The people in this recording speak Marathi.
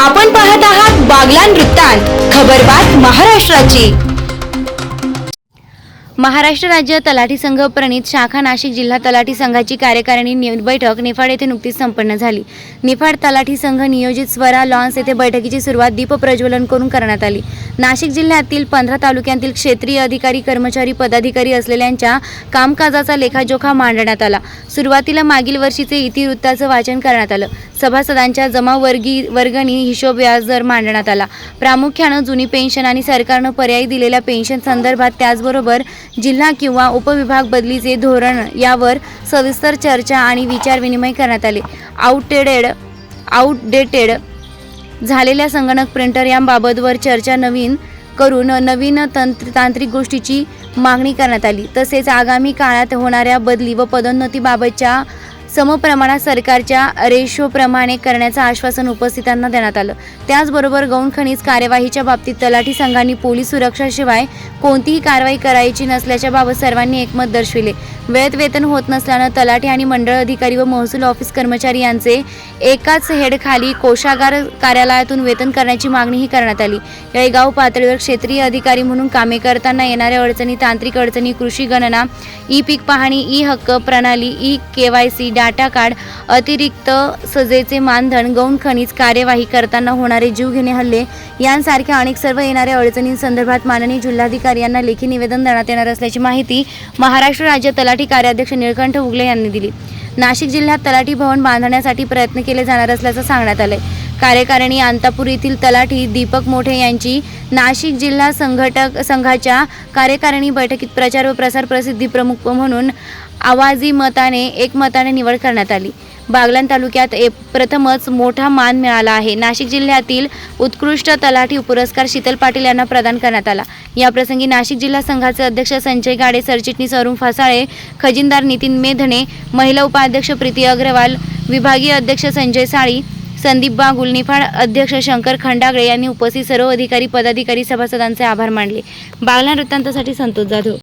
आपण पाहत आहात बागला वृत्तांत खबरबात महाराष्ट्राची. महाराष्ट्र राज्य तलाठी संघ प्रणित शाखा नाशिक जिल्हा तलाठी संघाची कार्यकारिणी बैठक निफाड येथे नुकतीच संपन्न झाली. निफाड तलाठी संघ नियोजित स्वरा लॉन्स येथे बैठकीची सुरुवात दीप प्रज्वलन करून करण्यात आली. नाशिक जिल्ह्यातील पंधरा तालुक्यांतील क्षेत्रीय अधिकारी कर्मचारी पदाधिकारी असलेल्यांच्या कामकाजाचा लेखाजोखा मांडण्यात आला. सुरुवातीला मागील वर्षीचे इतिवृत्ताचं वाचन करण्यात आलं. सभासदांच्या जमावर्गी वर्गणी हिशोब व्याजदर मांडण्यात आला. प्रामुख्यानं जुनी पेन्शन आणि सरकारनं पर्यायी दिलेल्या पेन्शन संदर्भात त्याचबरोबर जिल्हा किंवा उपविभाग बदलीचे धोरण यावर सविस्तर चर्चा आणि विचारविनिमय करण्यात आले. आउटडेटेड आउटडेटेड झालेल्या संगणक प्रिंटर याबाबतवर चर्चा नवीन करून नवीन तंत्र तांत्रिक गोष्टीची मागणी करण्यात आली. तसेच आगामी काळात होणाऱ्या बदली व पदोन्नतीबाबतच्या समप्रमाणात सरकारच्या रेशोप्रमाणे करण्याचं आश्वासन उपस्थितांना देण्यात आलं. त्याचबरोबर गौण खनिज कार्यवाहीच्या बाबतीत तलाठी संघांनी पोलीस सुरक्षाशिवाय कोणतीही कारवाई करायची नसल्याच्या बाबत सर्वांनी एकमत दर्शविले. वेळेत वेतन होत नसल्यानं तलाठी आणि मंडळ अधिकारी व महसूल ऑफिस कर्मचारी यांचे एकाच हेडखाली कोशागार कार्यालयातून वेतन करण्याची मागणीही करण्यात आली. येळगाव पातळीवर क्षेत्रीय अधिकारी म्हणून कामे करताना येणाऱ्या अडचणी तांत्रिक अडचणी कृषी गणना ई पीक पाहणी ई हक्क प्रणाली E K Y C data card अतिरिक्त सजेचे मानधन गौण खनिज कार्यवाही करताना होणारे जीवघेणे हल्ले यांसारख्या अनेक सर्व येणाऱ्या अडचणींसंदर्भात माननीय जिल्हाधिकारी यांना लेखी निवेदन देण्यात येणार असल्याची माहिती महाराष्ट्र राज्य तलाठी कार्याध्यक्ष निळकंठ उगले यांनी दिली. नाशिक जिल्ह्यात तलाठी भवन बांधण्यासाठी प्रयत्न केले जाणार असल्याचं सांगण्यात आलंय. कार्यकारिणी अंतापूर येथील तलाठी दीपक मोठे यांची नाशिक जिल्हा संघटक संघाच्या कार्यकारिणी बैठकीत प्रचार व प्रसार प्रसिद्धी प्रमुख म्हणून आवाजी मताने एकमताने निवड करण्यात आली. बागलाण तालुक्यात ए प्रथमच मोठा मान मिळाला आहे. नाशिक जिल्ह्यातील उत्कृष्ट तलाठी पुरस्कार शीतल पाटील यांना प्रदान करण्यात आला. याप्रसंगी नाशिक जिल्हा संघाचे अध्यक्ष संजय गाडे सरचिटणीस अरुण फासाळे खजिनदार नितीन मेधणे महिला उपाध्यक्ष प्रीती अग्रवाल विभागीय अध्यक्ष संजय साळी संदीप बा गुलनिफाड अध्यक्ष शंकर खंडागळे यांनी उपस्थित सर्व अधिकारी पदाधिकारी सभासदांचे आभार मानले. बागलाण वृत्तांतासाठी संतोष जाधव.